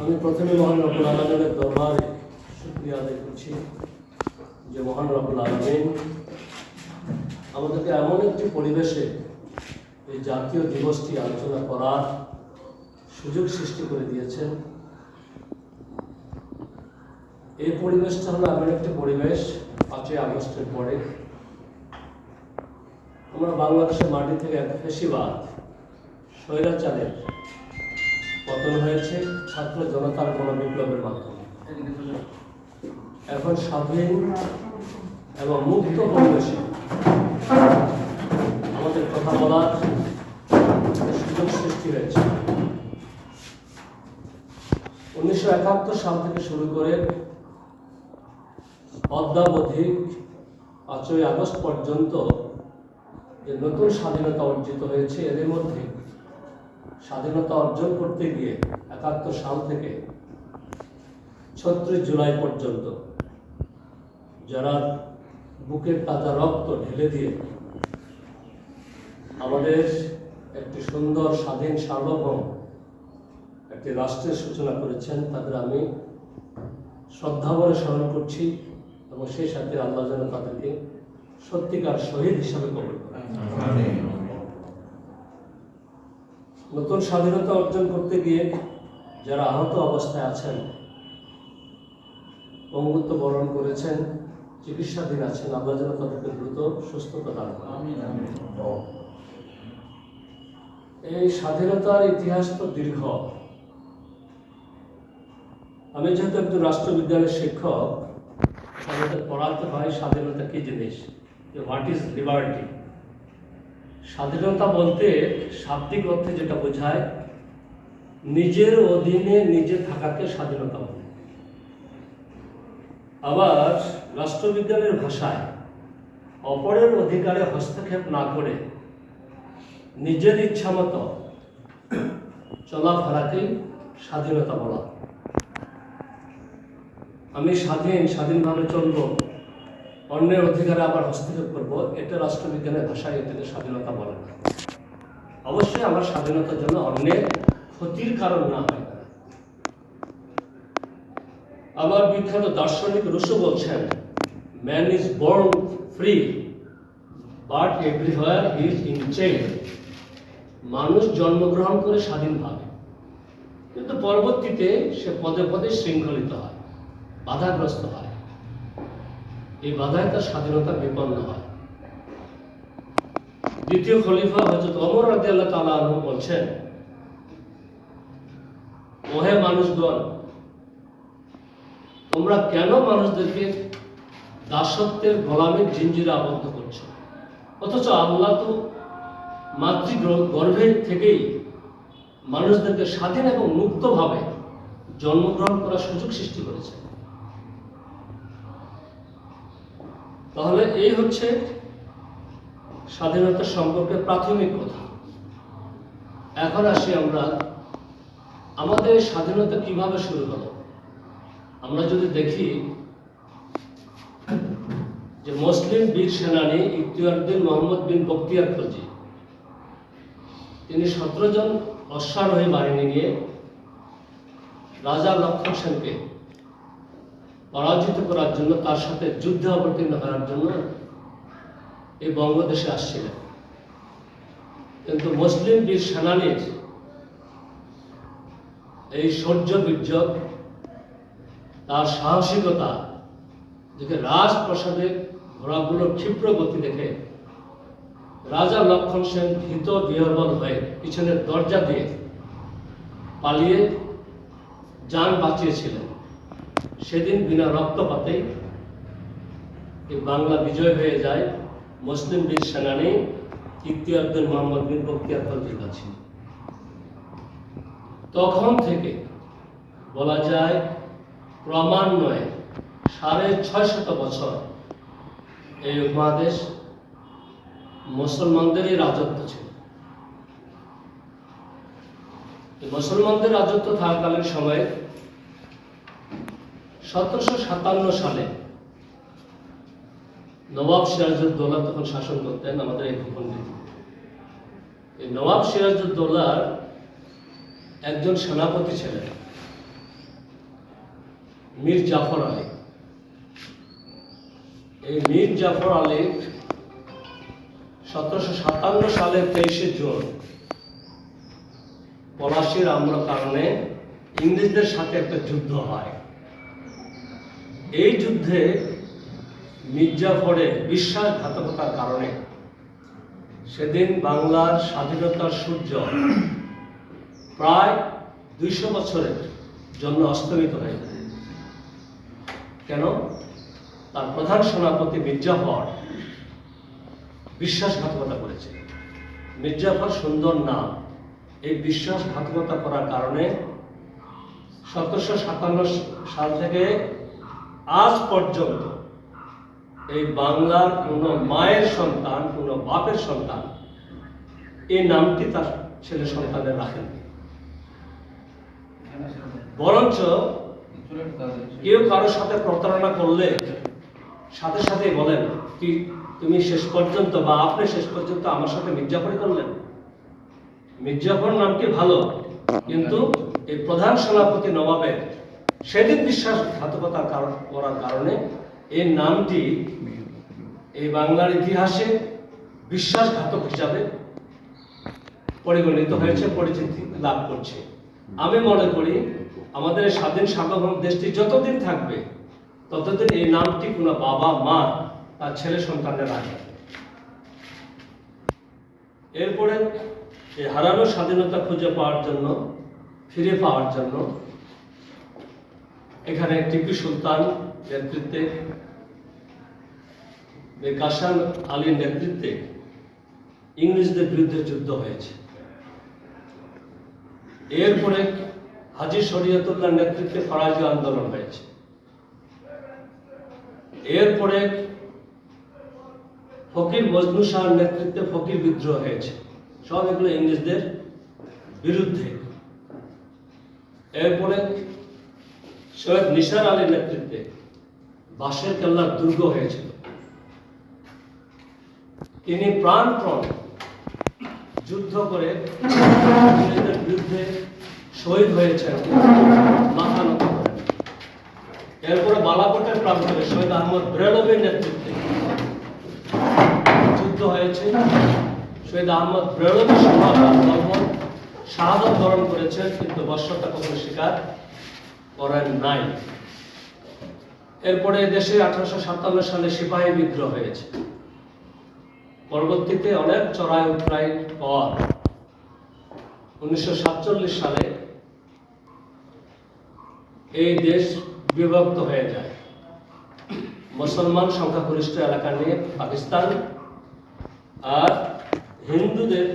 আমি প্রথমে মহান রব্বুল আলমের দরবারে শুক্রিয়া আদায় করছি যে মহান রব্বুল আলমিন আমাদেরকে এমন একটি পরিবেশে এই জাতীয় দিবসটি আলোচনা করার সুযোগ সৃষ্টি করে দিয়েছেন। এই পরিবেশটা হলো এমন একটি পরিবেশ পাঁচই আগস্টের পরে। আমরা বাংলাদেশের মাটি থেকে এক ফেসিবাদ, স্বৈরাচারের পতন হয়েছে ছাত্র জনতার গণবিপ্লবের মাধ্যমে। এখন স্বাধীন এবং মুক্ত পরিবেশে আমাদের কথা বলার সুযোগ সৃষ্টি হয়েছে। উনিশশো একাত্তর সাল থেকে শুরু করে অদ্যাবধি পাঁচই আগস্ট পর্যন্ত যে নতুন স্বাধীনতা অর্জিত হয়েছে এদের মধ্যে স্বাধীনতা অর্জন করতে গিয়ে একাত্তর সাল থেকে ছত্রিশ জুলাই পর্যন্ত যারা বুকের তাজা রক্ত ঢেলে দিয়ে আমাদের একটি সুন্দর, স্বাধীন, সার্বভৌম একটি রাষ্ট্রের সূচনা করেছেন, তাদের আমি শ্রদ্ধা ভরে স্মরণ করছি এবং সেই সাথে আল্লাহ যেন তাদেরকে সত্যিকার শহীদ হিসাবে কবল করেন। নতুন স্বাধীনতা অর্জন করতে গিয়ে যারা আহত অবস্থায় আছেন পঙ্গুত্ব বরণ করেছেন চিকিৎসাধীন আছেন আল্লাহ যেন তাদেরকে দ্রুত সুস্থতা দান এই স্বাধীনতার ইতিহাস তো দীর্ঘ। আমি যেহেতু একজন রাষ্ট্রবিজ্ঞানের শিক্ষক আমাদের পড়াতে হয় স্বাধীনতা কি জিনিস? হোয়াট ইজ লিবার্টি স্বাধীনতা বলতে শাব্দিক অর্থে যেটা বোঝায়, নিজের অধীনে নিজে থাকাকে স্বাধীনতা বলে। আবার রাষ্ট্রবিজ্ঞানের ভাষায় অপরের অধিকারে হস্তক্ষেপ না করে নিজের ইচ্ছা মতো চলাফেরাকেই স্বাধীনতা বলা। আমি স্বাধীন, স্বাধীনভাবে চলব। অন্যের অধিকারে আবার হস্তক্ষেপ করব, এটা রাষ্ট্রবিজ্ঞানের ভাষায় এটাকে স্বাধীনতা বলে। না অবশ্যই আমার স্বাধীনতার জন্য অন্যের ক্ষতির কারণ না হয়। আবার বিখ্যাত দার্শনিক রুশো বলছেন man is born free but everywhere is in change মানুষ জন্মগ্রহণ করে স্বাধীনভাবে কিন্তু পরবর্তীতে সে পদে পদে শৃঙ্খলিত হয়, বাধাগ্রস্ত হয়। এই বাধায় তার স্বাধীনতা বিপন্ন হয়। দ্বিতীয় খলিফা হজরত অমর রাজি আল্লাহ তালা বলছেন, ওহে মানুষগণ, তোমরা কেন মানুষদেরকে দাসত্বের গোলামের জিঞ্জিরে আবদ্ধ করছ? অথচ আল্লাহ তো মাতৃ গর্ভের থেকেই মানুষদেরকে স্বাধীন এবং মুক্তভাবে জন্মগ্রহণ করার সুযোগ সৃষ্টি করেছে তাহলে এই হচ্ছে স্বাধীনতা সম্পর্কে প্রাথমিক কথা। এখন আসি আমরা, আমাদের স্বাধীনতা কীভাবে শুরু হলো? আমরা যদি দেখি যে মুসলিম বীর সেনানী ইখতিয়ারউদ্দিন মোহাম্মদ বিন বক্তিয়ার খলজি, তিনি সতেরো জন অশ্বারোহী বাহিনী নিয়ে রাজা লক্ষণ সেনকে পরাজিত করার জন্য, তার সাথে যুদ্ধে অবতীর্ণ করার জন্য এই বঙ্গদেশে আসছিলেন। কিন্তু মুসলিম বীর সেনানীর এই শৌর্য বীর্য তার সাহসিকতা দেখে রাজপ্রসাদে ঘোড়াগুলোর ক্ষিপ্র গতি দেখে রাজা লক্ষণ সেন ভীত বিহবল হয়ে পিছনের দরজা দিয়ে পালিয়ে যান বাঁচিয়েছিলেন। সেদিন বিনা রক্তপাতে বাংলা বিজয় হয়ে যায়। মুসলিম বীর সেনানী ইখতিয়ারুদ্দিন মোহাম্মদ বিন বক্তিয়ার খলজির কাছে তখন থেকে বলা যায় ক্রমান্বয়ে সাড়ে ছয় শত বছর এই উপমহাদেশ মুসলমানদেরই রাজত্ব ছিল। মুসলমানদের রাজত্ব থাকাকালীন সময়ে সতেরোশো সাতান্ন সালে নবাব সিরাজউদ্দৌলা তখন শাসন করতেন আমাদের এই ভূখণ্ডে। এই নবাব সিরাজউদ্দৌলার একজন সেনাপতি ছিলেন, মীর জাফর আলী। এই মীর জাফর আলী সতেরোশো সাতান্ন সালের তেইশে জুন পলাশির আমরা কারণে ইংরেজদের সাথে একটা যুদ্ধ হয়। এই যুদ্ধে মির্জাফরের বিশ্বাসঘাতকতার কারণে সেদিন বাংলার স্বাধীনতার সূর্য প্রায় দুইশো বছরের জন্য অস্তমিত হয়ে যায়। কেন? তার প্রধান সেনাপতি মির্জাফর বিশ্বাসঘাতকতা করেছে। মির্জাফর সুন্দর নাম এই বিশ্বাসঘাতকতা করার কারণে সতেরোশো সাতান্ন সাল থেকে আজ পর্যন্ত এই বাংলার কোনো মায়ের সন্তান, কোনো বাপের সন্তান এই নামটি তার ছেলে সন্তানের রাখেন বরঞ্চ কেউ কারোর সাথে প্রতারণা করলে সাথে সাথে বলেন, কি, তুমি শেষ পর্যন্ত বা আপনি শেষ পর্যন্ত আমার সাথে মির্জাফরি করলেন? মির্জাফর নামটি ভালো, কিন্তু এই প্রধান সেনাপতি নবাবের সেদিন বিশ্বাসঘাতকতা কার- করার কারণে এই নামটি এই বাংলার ইতিহাসে বিশ্বাসঘাতক হিসাবে পরিগণিত হয়েছে, পরিচিতি লাভ করছে। আমি মনে করি আমাদের স্বাধীন সার্বভৌম দেশটি যতদিন থাকবে, ততদিন এই নামটি কোনো বাবা, মা তার ছেলে সন্তানের রাখে এরপরে এই হারানো স্বাধীনতা খুঁজে পাওয়ার জন্য, ফিরে পাওয়ার জন্য এখানে টিপু সুলতান নেতৃত্বে কাসাম আলীর নেতৃত্বে ইংরেজদের বিরুদ্ধে যুদ্ধ হয়েছে। এরপরে হাজি শরীয়তুল্লাহ নেতৃত্বে ফরাজি আন্দোলন হয়েছে। এরপরে ফকির মজনু শাহর নেতৃত্বে ফকির বিদ্রোহ হয়েছে। সব এগুলো ইংরেজদের বিরুদ্ধে। এরপরে সৈয়দ নিসার আলীর নেতৃত্বে বাঁশের কেল্লার দুর্গ হয়েছিল। তিনি প্রাণপণ যুদ্ধ করে বিরুদ্ধে শহীদ হয়েছেন, মাথা নত এরপরে বালাকোটের প্রান্তরে শহীদ আহমদ ব্রেলভের নেতৃত্বে যুদ্ধ হয়েছে। শহীদ আহমদ ব্রেলভের সভাপতি শাহাদত বরণ করেছেন, কিন্তু বর্ষতা কখনো স্বীকার করেন নাই। এরপরে দেশে আঠারোশো সাতান্ন সালে সিপাহী বিদ্রোহ হয়েছে। পরবর্তীতে অনেক চড়াই উতরাই পর উনিশশো সাতচল্লিশ সালে এই দেশ বিভক্ত হয়ে যায়। মুসলমান সংখ্যাগরিষ্ঠ এলাকা নিয়ে পাকিস্তান আর হিন্দুদের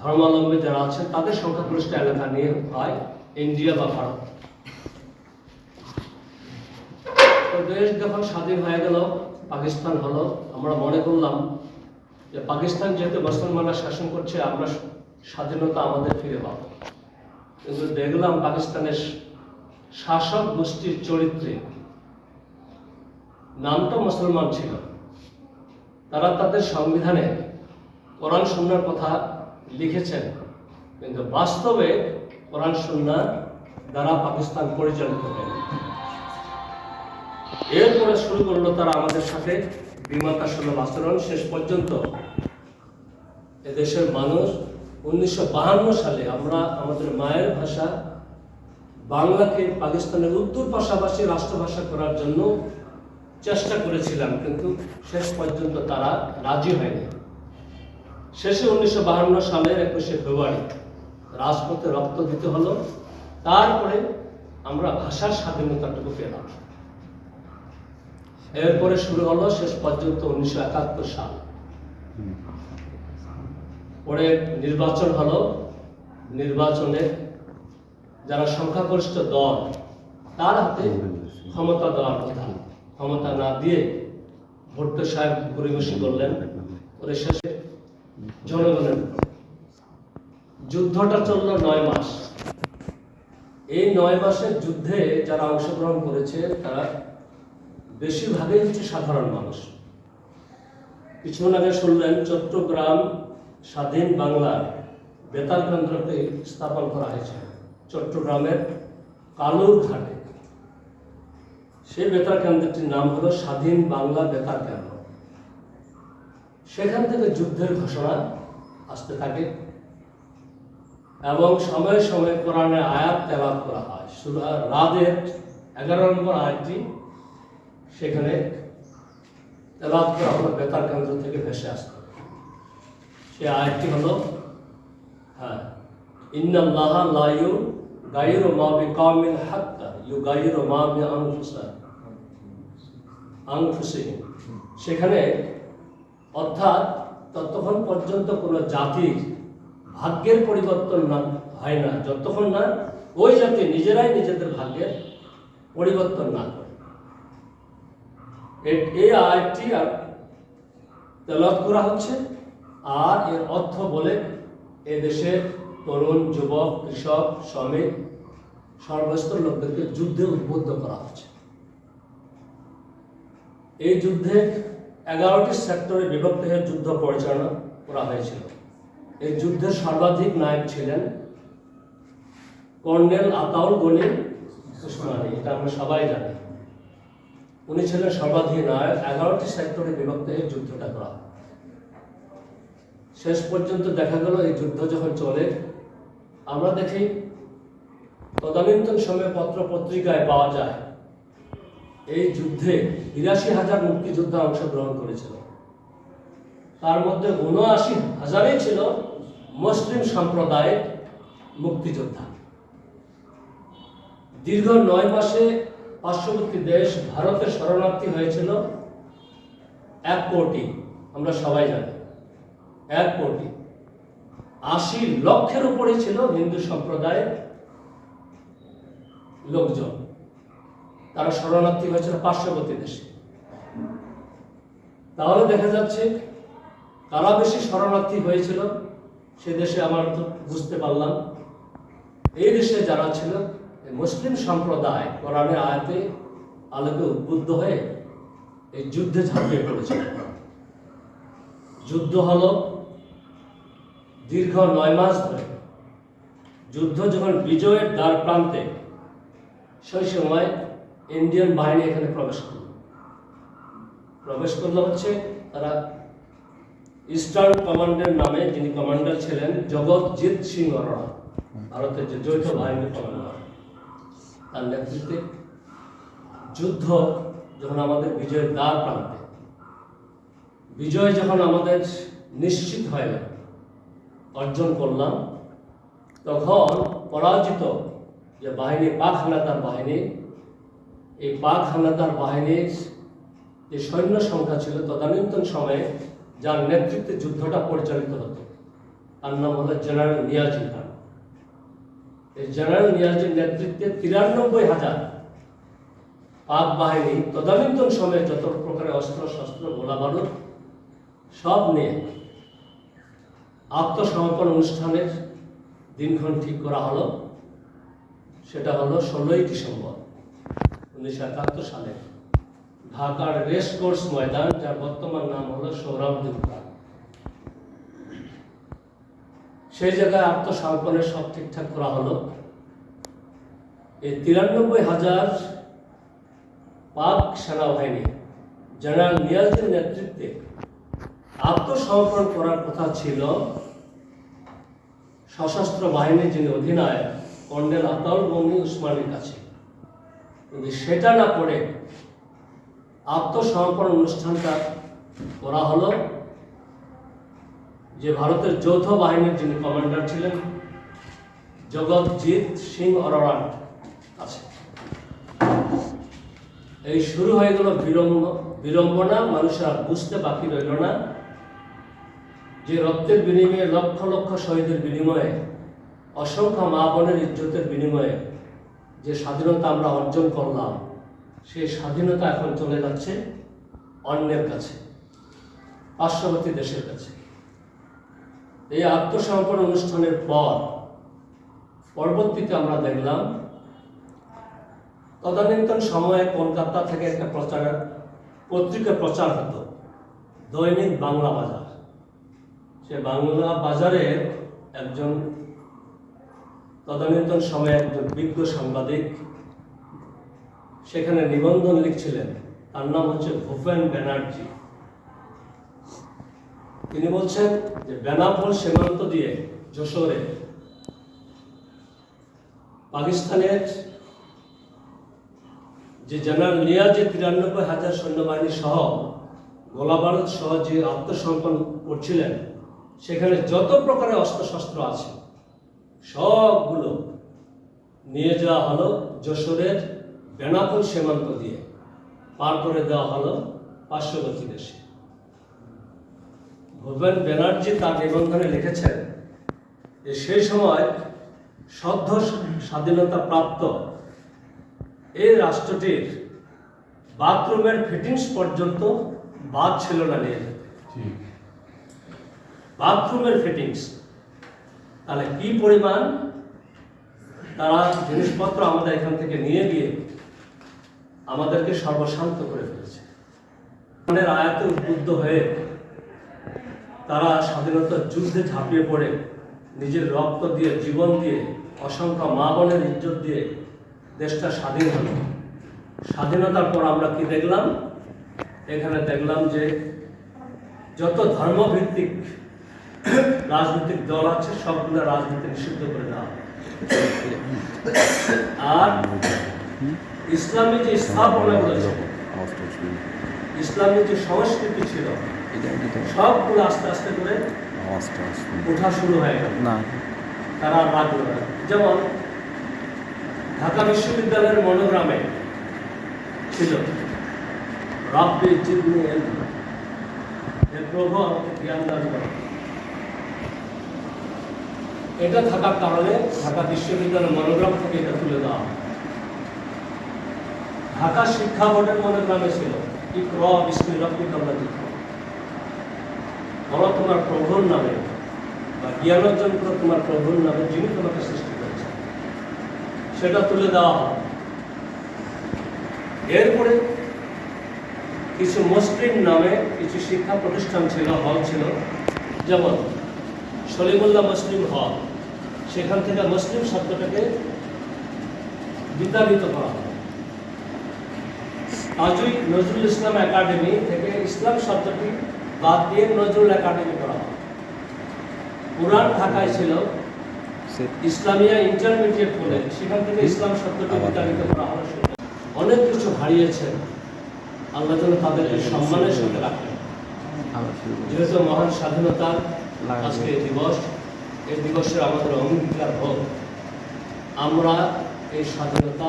ধর্মাবলম্বী যারা আছে, তাদের সংখ্যাগরিষ্ঠ এলাকা নিয়ে হয় ইন্ডিয়া বা ভারত। তো দেশ যখন স্বাধীন হয়ে গেল, পাকিস্তান হলো, আমরা মনে করলাম যে পাকিস্তান যেহেতু মুসলমানরা শাসন করছে, আমরা স্বাধীনতা আমাদের ফিরে পাবো। কিন্তু দেখলাম পাকিস্তানের শাসক গোষ্ঠীর চরিত্রে নামটা মুসলমান ছিল। তারা তাদের সংবিধানে কোরআন সন্ন্যার কথা লিখেছেন, কিন্তু বাস্তবে কোরআন সন্না দ্বারা পাকিস্তান পরিচালিত হয় এরপরে শুরু করল তারা আমাদের সাথে বিমাতা সুলভ আচরণ। শেষ পর্যন্ত এদেশের মানুষ উনিশশো সালে আমরা আমাদের মায়ের ভাষা বাংলাকে পাকিস্তানের উত্তর পাশাপাশি রাষ্ট্রভাষা করার জন্য চেষ্টা করেছিলাম, কিন্তু শেষ পর্যন্ত তারা রাজি হয়নি। শেষে উনিশশো বাহান্ন সালের একুশে ফেব্রুয়ারি রাজপথে রক্ত দিতে হলো। তারপরে আমরা ভাষার স্বাধীনতাটুকু পেলাম। এরপরে শুরু হলো শেষ পর্যন্ত উনিশশো একাত্তর সাল। পরে নির্বাচন হলো। নির্বাচনে যারা সংখ্যাগরিষ্ঠ দল, তার হাতে ক্ষমতা দেওয়ার কথা। ক্ষমতা না দিয়ে ভোট্টো সাহেব গরিবসী করলেন। পরে শেষে জনগণের যুদ্ধটা চলল নয় মাস। এই নয় মাসের যুদ্ধে যারা অংশগ্রহণ করেছে, তারা বেশিরভাগই হচ্ছে সাধারণ মানুষ। কিছুক্ষণ আগে শুনলেন, চট্টগ্রাম, স্বাধীন বাংলার বেতার কেন্দ্রকে স্থাপন করা হয়েছে। চট্টগ্রামের কালুর ঘাটে। সেই বেতার কেন্দ্রটির নাম হলো স্বাধীন বাংলা বেতার কেন্দ্র। সেখান থেকে যুদ্ধের ঘোষণা আসতে থাকে এবং সময়ে সময়ে কোরআনের আয়াত তেলাপ করা হয়। সূরা রাদের এগারো নম্বর আয়াতটি সেখানে তেলাপ বেতার কেন্দ্র থেকে ভেসে আসতে। সে আয়াতটি হলো হ্যাঁ ইন্নাল্লাহ লা ইউ মা সেখানে অর্থাৎ ততক্ষণ পর্যন্ত কোনো জাতির ভাগ্যের পরিবর্তন না, হয় না। যতক্ষণ না ওই জাতি নিজেরাই নিজেদের ভাগ্যের পরিবর্তন না করে। এই আয়টি তেলত করা হচ্ছে। আর এর অর্থ বলে এ দেশের তরুণ, যুবক, কৃষক, শ্রমিক, সর্বস্তর লোকদেরকে যুদ্ধে উদ্বুদ্ধ করা হচ্ছে। এই যুদ্ধে এগারোটি সেক্টরে বিভক্ত হয়ে যুদ্ধ পরিচালনা করা হয়েছিল। এই যুদ্ধের সর্বাধিক নায়ক ছিলেন কর্নেল আতাউল গনি উসমানী, এটা আমরা সবাই জানি। উনি ছিলেন সর্বাধিক নায়ক এগারোটি সেক্টরে বিভক্ত হয়ে যুদ্ধটা করা। শেষ পর্যন্ত দেখা গেল এই যুদ্ধ যখন চলে, আমরা দেখি তদানীন্তন সময়ে পত্র পত্রিকায় পাওয়া যায়, এই যুদ্ধে বিরাশি হাজার মুক্তিযোদ্ধা অংশগ্রহণ করেছিল। তার মধ্যে উনআশি হাজারই ছিল মুসলিম সম্প্রদায়ের মুক্তিযোদ্ধা। দীর্ঘ নয় মাসে পার্শ্ববর্তী দেশ ভারতে শরণার্থী হয়েছিল এক কোটি, আমরা সবাই জানি। এক কোটি। আশি লক্ষের উপরে ছিল হিন্দু সম্প্রদায়ের লোকজন। তারা শরণার্থী হয়েছিল পার্শ্ববর্তী দেশে। তাহলে দেখা যাচ্ছে, কারা বেশি শরণার্থী হয়েছিল, সে দেশে আমার তো বুঝতে পারলাম। এই দেশে যারা ছিল মুসলিম সম্প্রদায় কোরআনের আয়াতে আলোকে উদ্বুদ্ধ হয়ে এই যুদ্ধে ঝাঁপিয়ে পড়েছিল যুদ্ধ হল দীর্ঘ নয় মাস ধরে। যুদ্ধ যখন বিজয়ের দ্বার প্রান্তে, সেই সময় ইন্ডিয়ান বাহিনী এখানে প্রবেশ করল। প্রবেশ করল হচ্ছে তারা ইস্টার্ন কমান্ডের নামে যিনি কমান্ডার ছিলেন জগৎজিৎ সিং অরোরা, ভারতের যে যৌথ বাহিনীর কমান্ডার। তার নেতৃত্বে যুদ্ধ যখন আমাদের বিজয়ের দ্বার প্রান্তে, বিজয় যখন আমাদের নিশ্চিত হয়ে অর্জন করলাম, তখন পরাজিত যে বাহিনী, পাক হানাদার বাহিনী, এই পাক হানাদার বাহিনীর যে সৈন্য সংখ্যা ছিল তদানীন্তন সময়ে, যার নেতৃত্বে যুদ্ধটা পরিচালিত হতো। তার নাম হলো জেনারেল নিয়াজি খান জেনারেল নিয়াজির নেতৃত্বে তিরানব্বই হাজার পাক বাহিনী তদানীন্তন সময়ে যত প্রকারের অস্ত্র, শস্ত্র, গোলা বারুদ সব নিয়ে আত্মসমর্পণ অনুষ্ঠানের দিনক্ষণ ঠিক করা হলো। সেটা হলো ষোলোই ডিসেম্বর উনিশশো একাত্তর সালে ঢাকার রেস কোর্স ময়দান, যার বর্তমান নাম হলো সৌরভ সেই জায়গায় আত্মসমর্পণের সব ঠিকঠাক করা হলো। এই তিরানব্বই হাজার পাক সেনাবাহিনী, জেনারেল নিয়াজের নেতৃত্বে আত্মসমর্পণ করার কথা ছিল সশস্ত্র বাহিনীর যিনি অধিনায়ক, কর্নেল আতাউল গনি উসমানের কাছে। কিন্তু সেটা না করে আত্মসমর্পণ অনুষ্ঠানটা করা হলো যে ভারতের যৌথ বাহিনীর যিনি কমান্ডার ছিলেন, জগৎজিৎ সিং অরোরার আছে। এই শুরু হয়ে গেল বিড়ম্ব বিড়ম্বনা, মানুষের আর বুঝতে বাকি রইল না। যে রক্তের বিনিময়ে লক্ষ লক্ষ শহীদের বিনিময়ে, অসংখ্য মা বোনের ইজ্জতের বিনিময়ে যে স্বাধীনতা আমরা অর্জন করলাম, সেই স্বাধীনতা এখন চলে যাচ্ছে অন্যের কাছে, পার্শ্ববর্তী দেশের কাছে। এই আত্মসমর্পণ অনুষ্ঠানের পর পরবর্তীতে আমরা দেখলাম, তদানীন্তন সময়ে কলকাতা থেকে একটা প্রচার, পত্রিকা প্রচার হতো, দৈনিক বাংলা বাজার। সে বাংলা বাজারের একজন, তদানীন্তন সময়ে একজন বিজ্ঞ সাংবাদিক, সেখানে নিবন্ধন লিখছিলেন। তার নাম হচ্ছে ভূপেন ব্যানার্জি। তিনি বলছেন যে বেনাপোল সীমান্ত দিয়ে যশোরে পাকিস্তানের যে জেনারেল নিয়াজি তিরানব্বই হাজার সৈন্যবাহিনী সহ গোলাবারুদ সহ যে আত্মসমর্পণ করছিলেন, সেখানে যত প্রকারের অস্ত্রশস্ত্র আছে, সবগুলো নিয়ে যাওয়া হলো যশোরের বেনাপুর সীমান্ত দিয়ে। পার করে দেওয়া হলো পার্শ্ববর্তী দেশে। ভূপেন ব্যানার্জি তার নিবন্ধনে লিখেছেন যে সেই সময় সদ্য স্বাধীনতা প্রাপ্ত এই রাষ্ট্রটির বাথরুমের ফিটিংস পর্যন্ত বাদ ছিল না নিয়ে। বাথরুমের ফিটিংস। তাহলে কি পরিমাণ? তারা জিনিসপত্র আমাদের এখান থেকে নিয়ে গিয়ে আমাদেরকে সর্বশান্ত করে ফেলেছে। মনের আয়াতে উদ্বুদ্ধ হয়ে তারা স্বাধীনতার যুদ্ধে ঝাঁপিয়ে পড়ে নিজের রক্ত দিয়ে জীবন দিয়ে অসংখ্য মা বোনের ইজ্জত দিয়ে দেশটা স্বাধীন হলো। স্বাধীনতার পর আমরা কি দেখলাম? এখানে দেখলাম যে যত ধর্মভিত্তিক রাজনৈতিক দল আছে সবগুলো রাজনীতি নিষিদ্ধ করে দেওয়া। আর ইসলামী যে স্থাপনাগুলো ছিল। ইসলামী যে সংস্কৃতি ছিল সবগুলো আস্তে আস্তে করে ওঠা শুরু হয়ে গেল না তারা রাখল না যেমন ঢাকা বিশ্ববিদ্যালয়ের মনোগ্রামে ছিল রাব্বি। হে প্রভু আমাকে জ্ঞান দান করো এটা থাকার কারণে ঢাকা বিশ্ববিদ্যালয়ের মনোগ্রাম থেকে এটা তুলে দেওয়া। ঢাকা শিক্ষা বোর্ডের মনোগ্রামে ছিল ইকর বিষ্ণু রব্বিকাল্লা বলো তোমার প্রভুর নামে বা জ্ঞান অর্জন করো তোমার প্রভুর নামে যিনি তোমাকে সৃষ্টি করেছেন। সেটা তুলে দেওয়া হয় এরপরে কিছু মুসলিম নামে কিছু শিক্ষা প্রতিষ্ঠান ছিল, হল ছিল। যেমন সলিমুল্লাহ মুসলিম হল। সেখান থেকে মুসলিম শব্দটাকে বিতাড়িত করা হয় আজই নজরুল ইসলাম একাডেমি থেকে ইসলাম শব্দটি বাদ দিয়ে নজরুল একাডেমি করা হয় পুরান ঢাকায় ছিল ইসলামিয়া ইন্টারমিডিয়েট কলেজ সেখান থেকে ইসলাম শব্দটি বিতাড়িত করা হলো অনেক কিছু হারিয়েছেন আল্লাহ যেন তাদেরকে সম্মানের সাথে রাখেন। যেহেতু মহান স্বাধীনতার আজকে দিবস এই দিবসের আমাদের অঙ্গীকার হোক আমরা এই স্বাধীনতা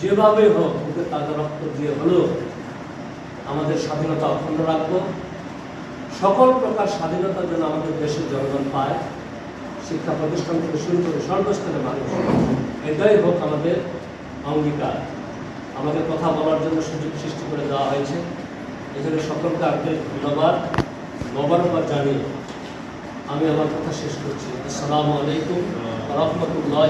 যেভাবে হোক তাদের রক্ত দিয়ে হলেও আমাদের স্বাধীনতা অখণ্ড রাখব। সকল প্রকার স্বাধীনতা যেন আমাদের দেশের জনগণ পায়, শিক্ষা প্রতিষ্ঠান থেকে শুরু করে সর্বস্তরের মানুষ। এটাই হোক আমাদের অঙ্গীকার। আমাদের কথা বলার জন্য সুযোগ সৃষ্টি করে দেওয়া হয়েছে। এখানে সকলকে আগে ধন্যবাদ। মোবারকবাদ জানিয়ে আমি আমার কথা শেষ করছি। আসসালামু আলাইকুম রহমতুল্লাহ